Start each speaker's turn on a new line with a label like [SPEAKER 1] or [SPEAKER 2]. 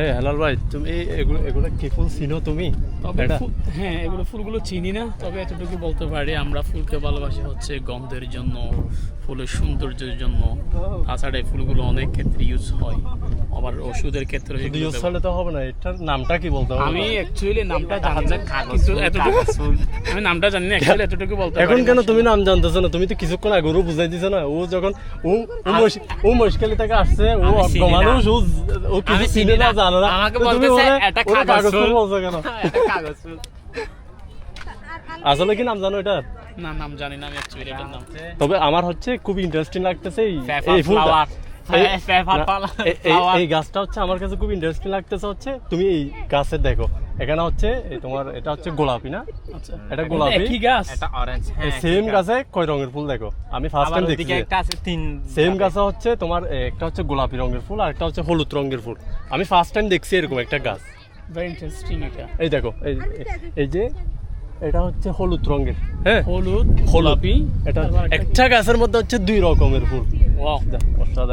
[SPEAKER 1] এই হেলাল ভাই তুমি এগুলো এগুলো কি ফুল চিনো তুমি?
[SPEAKER 2] তবে হ্যাঁ এগুলো ফুলগুলো চিনি না তবে এতটুকু বলতে পারি আমরা ফুলকে ভালোবাসি হচ্ছে গন্ধের জন্য ফুলের সৌন্দর্যের জন্য। তাছাড়া এই ফুলগুলো অনেক ক্ষেত্রে ইউজ হয়। আবার ওষুধের ক্ষেত্রে
[SPEAKER 1] ইউজ
[SPEAKER 2] ব্যবহার-
[SPEAKER 1] তো হবে না এটার নামটা কি বলতে হবে?
[SPEAKER 2] আমি অ্যাকচুয়ালি নামটা জানি না কিন্তু এতটুকু আমি নামটা জানি না অ্যাকচুয়ালি এতটুকু বলতে
[SPEAKER 1] এখন কেন তুমি নাম জানতেছো না? তুমি তো কিছুক্ষণ আগে ওরও বুঝাই দিছো না ও যখন ও ও মুশকিল থেকে আসছে ও অজ্ঞ মানুষ ও ও কিছু চিনে
[SPEAKER 3] চিনি
[SPEAKER 1] না
[SPEAKER 3] না।
[SPEAKER 1] জানে না।
[SPEAKER 3] আমাকে বলতেছে এটা কাগজ
[SPEAKER 1] ফুল। বলছো কেন?
[SPEAKER 3] এটা কাগজ ফুল।
[SPEAKER 1] আসলে কি নাম জানো এটা?
[SPEAKER 2] না নাম জানি না আমি অ্যাকচুয়ালি এটার নাম।
[SPEAKER 1] তবে আমার হচ্ছে খুব ইন্টারেস্টিং লাগতেছে এই ফুলটা. এই- না,
[SPEAKER 3] flower.
[SPEAKER 1] এই- গাছটা হচ্ছে আমার কাছে খুব ইন্টারেস্টিং লাগতেছে হচ্ছে তুমি এই গাছে দেখো। এখানে হচ্ছে তোমার এটা হচ্ছে গোলাপি না?
[SPEAKER 2] আচ্ছা।
[SPEAKER 1] এটা গোলাপি।
[SPEAKER 2] একই গাছ?
[SPEAKER 3] এটা অরেঞ্জ হ্যাঁ
[SPEAKER 1] সেম গাছে। কয় রঙের ফুল দেখো? আমি ফার্স্ট টাইম দেখছি
[SPEAKER 3] একটা আছে তিন
[SPEAKER 1] সেম গাছে হচ্ছে তোমার একটা হচ্ছে গোলাপি রঙের ফুল আর একটা হচ্ছে হলুদ রঙের ফুল। আমি ফার্স্ট টাইম দেখছি এরকম একটা গাছ।
[SPEAKER 2] ভেরি ইন্টারেস্টিং এটা।
[SPEAKER 1] এই দেখো এই এই যে এটা হচ্ছে হলুদ রঙের হ্যাঁ?
[SPEAKER 2] হলুদ গোলাপি।
[SPEAKER 1] এটা
[SPEAKER 2] একটা
[SPEAKER 1] গাছের মধ্যে হচ্ছে দুই রকমের ফুল। অসাধারণ।